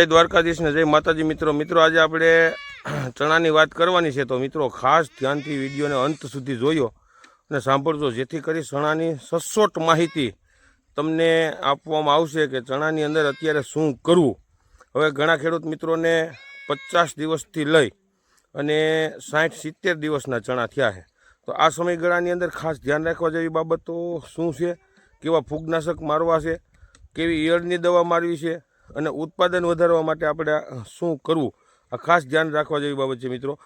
જય દ્વારકાધીશ ને જય માતાજી મિત્રો. મિત્રો, આજે આપણે ચણાની વાત કરવાની છે તો મિત્રો ખાસ ધ્યાનથી વિડીયોને અંત સુધી જોયો અને સાંભળજો, જેથી કરી ચણાની સચોટ માહિતી તમને આપવામાં આવશે કે ચણાની અંદર અત્યારે શું કરવું. હવે ઘણા ખેડૂત મિત્રોને પચાસ દિવસથી લઈ અને સાઠ સિત્તેર દિવસના ચણા થયા છે. તો આ સમયગાળાની અંદર ખાસ ધ્યાન રાખવા જેવી બાબતો શું છે? કેવા ફૂગનાશક મારવા છે? કેવી ઈયળની દવા મારવી છે? અને ઉત્પાદન વધારવા માટે આપણે શું કરવું? આ ખાસ ધ્યાન રાખવા જેવી બાબત છે મિત્રો.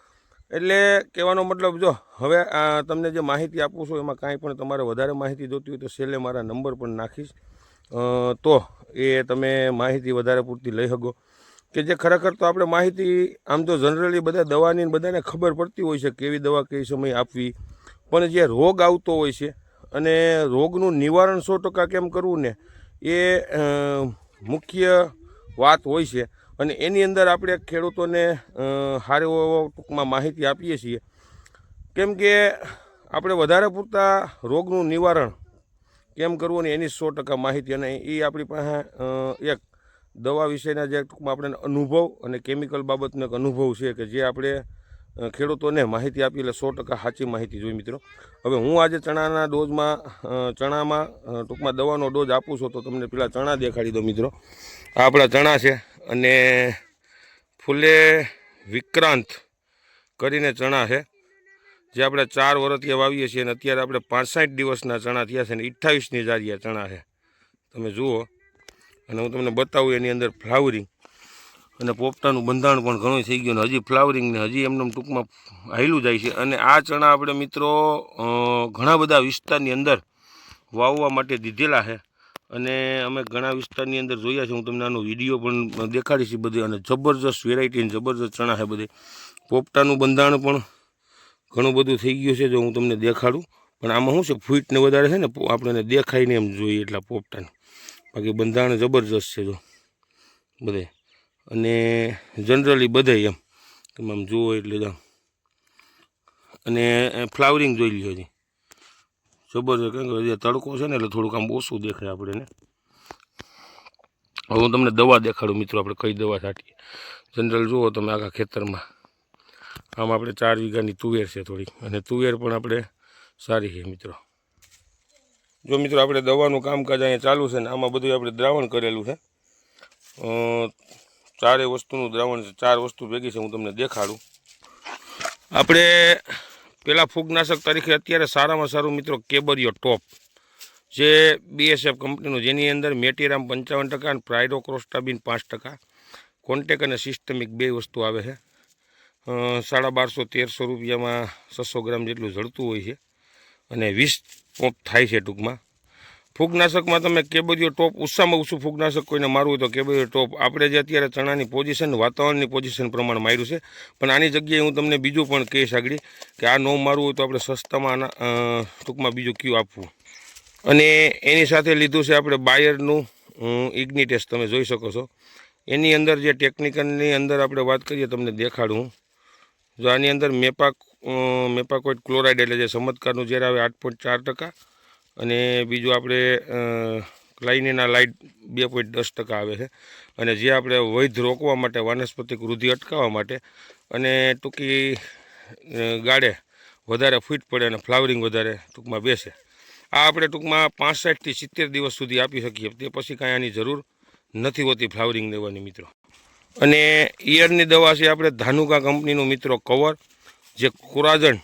એટલે કહેવાનો મતલબ જો, હવે તમને જે માહિતી આપું છું, એમાં કાંઈ પણ તમારે વધારે માહિતી જોતી હોય તો છેલ્લે મારા નંબર પણ નાખીશ. તો એ તમે માહિતી વધારે પૂરતી લઈ શકો. કે જે ખરેખર તો આપણે માહિતી, આમ તો જનરલી બધા દવાની બધાને ખબર પડતી હોય છે કેવી દવા કઈ સમય આપવી. પણ જે રોગ આવતો હોય છે, અને રોગનું નિવારણ સો ટકા કેમ કરવું ને? એ મુખ્ય વાત હોય છે. અને એની અંદર આપણે ખેડૂતોને સારો એવો ટૂંકમાં માહિતી આપીએ છીએ. કેમ કે આપણે વધારે પૂરતા રોગનું નિવારણ કેમ કરવું ને એની સો ટકા માહિતી અને એ આપણી પાસે એક દવા વિશેના જે ટૂંકમાં આપણે અનુભવ અને કેમિકલ બાબતનો એક અનુભવ છે કે જે આપણે ખેડૂતોને માહિતી આપી એટલે સો ટકા સાચી માહિતી જોઈ મિત્રો. હવે હું આજે ચણાના ડોઝમાં ચણામાં ટૂંકમાં દવાનો ડોઝ આપું છું તો તમને પેલા ચણા દેખાડી દો મિત્રો. આ આપણા ચણા છે અને ફૂલે વિક્રાંત કરીને ચણા છે. જે આપણે ચાર વર્ષથી વાવીએ છીએ અને અત્યારે આપણે પાંસઠ દિવસના ચણા થયા છે અને અઠ્ઠાવીસની જારિયા ચણા છે. તમે જુઓ. અને હું તમને બતાવું એની અંદર ફ્લાવરિંગ. અને પોપટાનું બંધાણ પણ ઘણું થઈ ગયું હજી ફ્લાવરિંગ ને હજી એમને ટૂંકમાં હાયલું જાય છે. અને આ ચણા આપણે મિત્રો ઘણા બધા વિસ્તારની અંદર વાવવા માટે દીધેલા છે. અને અમે ઘણા વિસ્તારની અંદર જોયા છે. હું તમને આનો વીડિયો પણ દેખાડીશ બધે. અને જબરજસ્ત વેરાયટી જબરજસ્ત ચણા છે બધે. પોપટાનું બંધાણ પણ ઘણું બધું થઈ ગયું છે, જો હું તમને દેખાડું. પણ આમાં શું છે? ફૂટને વધારે છે ને આપણને દેખાય ને એમ જોઈએ એટલા પોપટાને. બાકી બંધારણ જબરજસ્ત છે, જો. બધે. અને જનરલી બધે એમ. તમે આમ જુઓ એટલે આમ. અને ફ્લાવરિંગ જોઈ લ્યો હજી. જબરજસ્ત કેમ કે હજી તડકો છે ને એટલે થોડુંક આમ ઓછું દેખાય આપણે ને. હવે હું તમને દવા દેખાડું મિત્રો, આપણે કઈ દવા છાંટીએ. જનરલ જુઓ તમે આખા ખેતરમાં. આમ આપણે ચાર વીઘાની તુવેર છે થોડી અને તુવેર પણ આપણે સારી છે મિત્રો. જો મિત્રો આપણે દવાનું કામકાજ અહીંયા ચાલુ છે ને, આમાં બધું આપણે દ્રાવણ કરેલું છે. અ, ચારેય વસ્તુનું દ્રાવણ છે ચાર વસ્તુ ભેગી છે હું તમને દેખાડું. આપણે પેલા ફૂગનાશક તરીકે અત્યારે સારામાં સારું મિત્રો કેબરિયો ટોપ જે બીએસએફ કંપનીનું જેની અંદર મેટીરામ પંચાવન ટકા અને પ્રાઇડોક્રોસ્ટાબિન પાંચ ટકા. કોન્ટેક અને સિસ્ટમિક બે વસ્તુ આવે છે. સાડા બારસો તેરસો રૂપિયામાં છસો ગ્રામ જેટલું જળતું હોય છે. અને વીસ પોપ થાય છે ટૂંકમાં. ફૂગનાશકમાં તમે કેબરિયો ટોપ ઓછામાં ઓછું ફૂગનાશક કોઈને મારવું તો કેબરિયો ટોપ. આપણે જે અત્યારે ચણાની પોઝિશન વાતાવરણની પોઝિશન પ્રમાણે માર્યું છે. પણ આની જગ્યાએ હું તમને બીજું પણ કહીશ આગળ કે આ ન મારવું હોય તો આપણે સસ્તામાં આના ટૂંકમાં બીજું ક્યુ આપવું. અને એની સાથે લીધું છે આપણે બાયરનું ઇગ્નિટેસ્ટ તમે જોઈ શકો છો. એની અંદર જે ટેકનિકલની અંદર આપણે વાત કરીએ તમને દેખાડું જો આની અંદર મેપાક અ, મેપાકોઇટ ક્લોરાઇડ એટલે જે ચમત્કારનું ઝેર આવે આઠ પોઈન્ટ ચાર ટકા. અને બીજું આપણે ક્લાઇનીના લાઇટ બે પોઈન્ટ દસ ટકા આવે છે. અને જે આપણે વૈધ રોકવા માટે, વાનસ્પતિક વૃદ્ધિ અટકાવવા માટે અને ટૂંકી ગાળે વધારે ફિટ પડે અને ફ્લાવરિંગ વધારે ટૂંકમાં બેસે. આ આપણે ટૂંકમાં પાંસઠથી સિત્તેર દિવસ સુધી આપી શકીએ. તે પછી કાંઈ આની જરૂર નથી હોતી ફ્લાવરિંગ દેવાની મિત્રો. અને ઈયળની દવા છે આપણે ધાનુકા કંપનીનું મિત્રો કવર, જે કોરાજન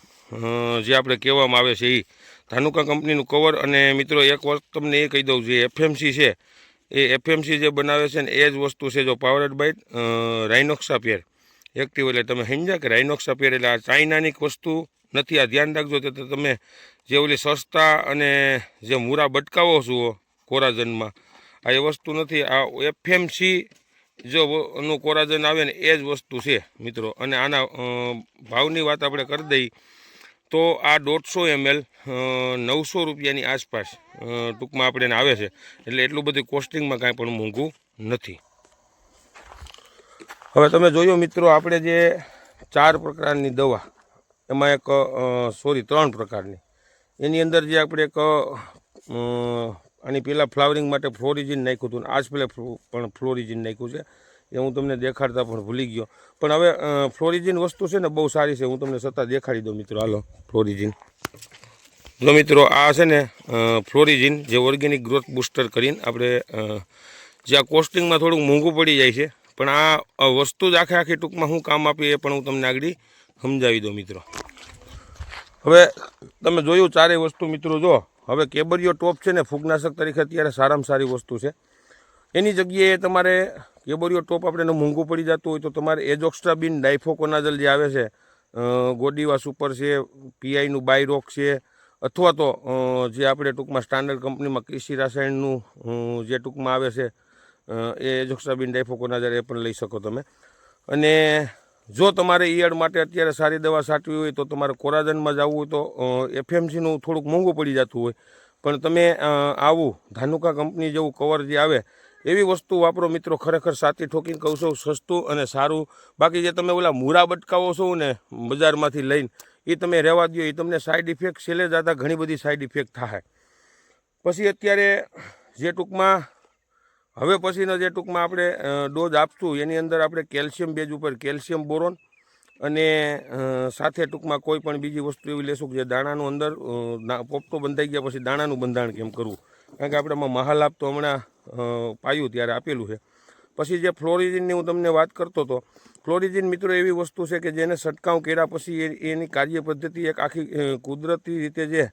જે આપણે કહેવામાં આવે છે એ ધાનુકા કંપનીનું કવર અને મિત્રો, એક વસ્તુ તમને એ કહી દઉં, જે એફએમસી છે, એ એફએમસી જે બનાવે છે ને, એ જ વસ્તુ છે જો પાવરડ બાઇટ રાઇનોક્સાપેર એક્ટિવ એટલે તમે સમજ્યા કે રાઇનોક્સાપેર એટલે આ ચાઇનાની વસ્તુ નથી, આ ધ્યાન રાખજો તો તો તમે જે ઓલી સસ્તા અને જે મૂરા બટકાવો છો કોરાજનમાં, આ એ વસ્તુ નથી, આ એફએમસી જો નું કોરાજન આવે ને, એ જ વસ્તુ છે, મિત્રો. અને આના ભાવની વાત આપણે કરી દઈ. તો આ દોઢસો એમએલ નવસો રૂપિયાની આસપાસ ટૂંકમાં આપણે આવે છે. એટલે એટલું બધું કોસ્ટિંગમાં કાંઈ પણ મોંઘું નથી. હવે તમે જોયું મિત્રો, આપણે જે ચાર પ્રકારની દવા, એમાં એક સોરી, ત્રણ પ્રકારની. એની અંદર જે આપણે એક આની પહેલાં ફ્લાવરિંગ માટે ફ્લોરિજિન નાખ્યું હતું. આજ પહેલાં પણ ફ્લોરિજિન નાખ્યું છે. એ હું તમને દેખાડતા પણ ભૂલી ગયો. પણ હવે ફ્લોરિજિન વસ્તુ છે ને બહુ સારી છે. હું તમને છતાં દેખાડી દઉં મિત્રો. હાલો, ફ્લોરિજિન. જો મિત્રો, આ છે ને ફ્લોરિજિન જે ઓર્ગેનિક ગ્રોથ બુસ્ટર કરીને આપણે જે આ કોસ્ટિંગમાં થોડુંક મોંઘું પડી જાય છે. પણ આ વસ્તુ જ આખે આખી ટૂંકમાં હું કામ આપીએ પણ હું તમને આગળ સમજાવી દઉં મિત્રો. હવે, તમે જોયું ચારેય વસ્તુ મિત્રો જો. હવે કેબરિયો ટોપ છે ને, ફૂગનાશક તરીકે અત્યારે સારામાં સારી વસ્તુ છે. એની જગ્યાએ તમારે કેબરિયો ટોપ આપણે મોંઘું પડી જતું હોય તો તમારે એજોક્સ્ટ્રાબિન ડાયફોકોનાઝલ જે આવે છે ગોડીવા સુપર છે, પીઆઈનું બાયરોક છે, અથવા તો જે આપણે ટૂંકમાં સ્ટાન્ડર્ડ કંપનીમાં કૃષિ રાસાયણનું જે ટૂંકમાં આવે છે એ એજોક્સ્ટ્રાબિન ડાયફોકોનાઝલ એ પણ લઈ શકો તમે. અને જો તમારે ઈયળ માટે અત્યારે સારી દવા છાંટવી હોય તો તમારે કોરાજનમાં જવું હોય તો એફએમસીનું થોડુંક મોંઘું પડી જતું હોય. પણ તમે આવું ધાનુકા કંપની જેવું કવર જે આવે એવી વસ્તુ વાપરો, મિત્રો, ખરેખર સાચી ઠોકીને કહું છું, સસ્તું અને સારું. બાકી જે તમે ઓલા મૂરા બટકાવો છો ને, બજારમાંથી લઈને એ તમે રહેવા દો એ તમને સાઈડ ઇફેક્ટ છેલ્લે જતાં ઘણી બધી સાઈડ ઇફેક્ટ થાય પછી અત્યારે જે ટૂંકમાં, હવે પછીનો જે ટૂંકમાં આપણે ડોઝ આપશું, એની અંદર આપણે કેલ્શિયમ બેઝ ઉપર કેલ્શિયમ બોરોન અને સાથે ટૂંકમાં કોઈ પણ બીજી વસ્તુ એવી લેશું કે જે દાણાનું અંદર પોપટો બંધાઈ ગયા પછી દાણાનું બંધાણ કેમ કરવું? કારણ કે આપણે મહાલાભ તો હમણાં પાયું ત્યારે આપેલું છે. પછી જે ફ્લોરિજિનની હું તમને વાત કરતો હતો ફ્લોરિજિન મિત્રો એવી વસ્તુ છે કે જેને છંટકાવ કર્યા પછી એની કાર્ય પદ્ધતિ એક આખી કુદરતી રીતે જે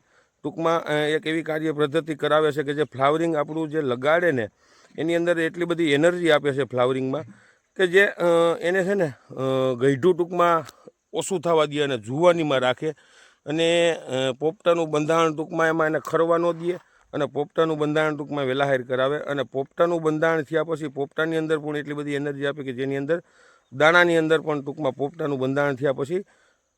ટૂંકમાં એક એવી કાર્ય પદ્ધતિ કરાવે છે કે જે ફ્લાવરિંગ આપણું જે લગાડે ને, એની અંદર એટલી બધી એનર્જી આપે છે ફ્લાવરિંગમાં કે જે એને છે ને ગઢું ટૂંકમાં ઓછું થવા દે અને જુવાનીમાં રાખે અને પોપટાનું બંધારણ ટૂંકમાં એમાં એને ખરવા ન દે. અને પોપટાનું બંધારણ ટૂંકમાં વેલાહેર કરાવે અને પોપટાનું બંધારણ થયા પછી પોપટાની અંદર પણ એટલી બધી એનર્જી આપે કે જેની અંદર દાણાની અંદર પણ ટૂંકમાં પોપટાનું બંધારણ થયા પછી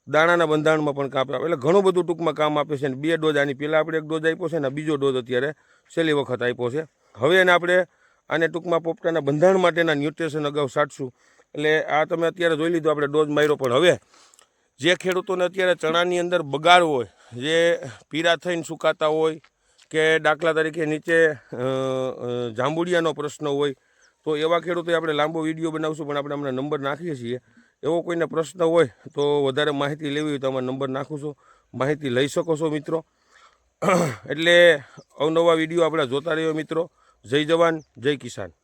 દાણાના બંધારણમાં પણ કામ આપે એટલે ઘણું બધું ટૂંકમાં કામ આપે છે અને બે ડોઝ, આની પહેલાં આપણે એક ડોઝ આપ્યો છે ને બીજો ડોઝ અત્યારે છેલ્લી વખત આપ્યો છે. હવે એને આપણે આને ટૂંકમાં પોપટાના બંધારણ માટેના ન્યુટ્રિશન અગાઉ સાટશું. એટલે આ તમે અત્યારે જોઈ લીધું આપણે ડોઝ માર્યો, પણ હવે જે ખેડૂતોને અત્યારે ચણાની અંદર બગાડ હોય, જે પીળા થઈને સુકાતા હોય કે દાખલા તરીકે નીચે જાંબુડિયાનો પ્રશ્ન હોય, તો એવા ખેડૂતોએ આપણે લાંબો વીડિયો બનાવશું, પણ આપણે હમણાં નંબર નાખીએ છીએ. એવો કોઈને પ્રશ્ન હોય, તો વધારે માહિતી લેવી હોય તો આમાં નંબર નાખું છું. માહિતી લઈ શકો છો, મિત્રો. એટલે અવનવા વીડિયો આપણે જોતા રહ્યો, મિત્રો. જય જવાન, જય કિસાન.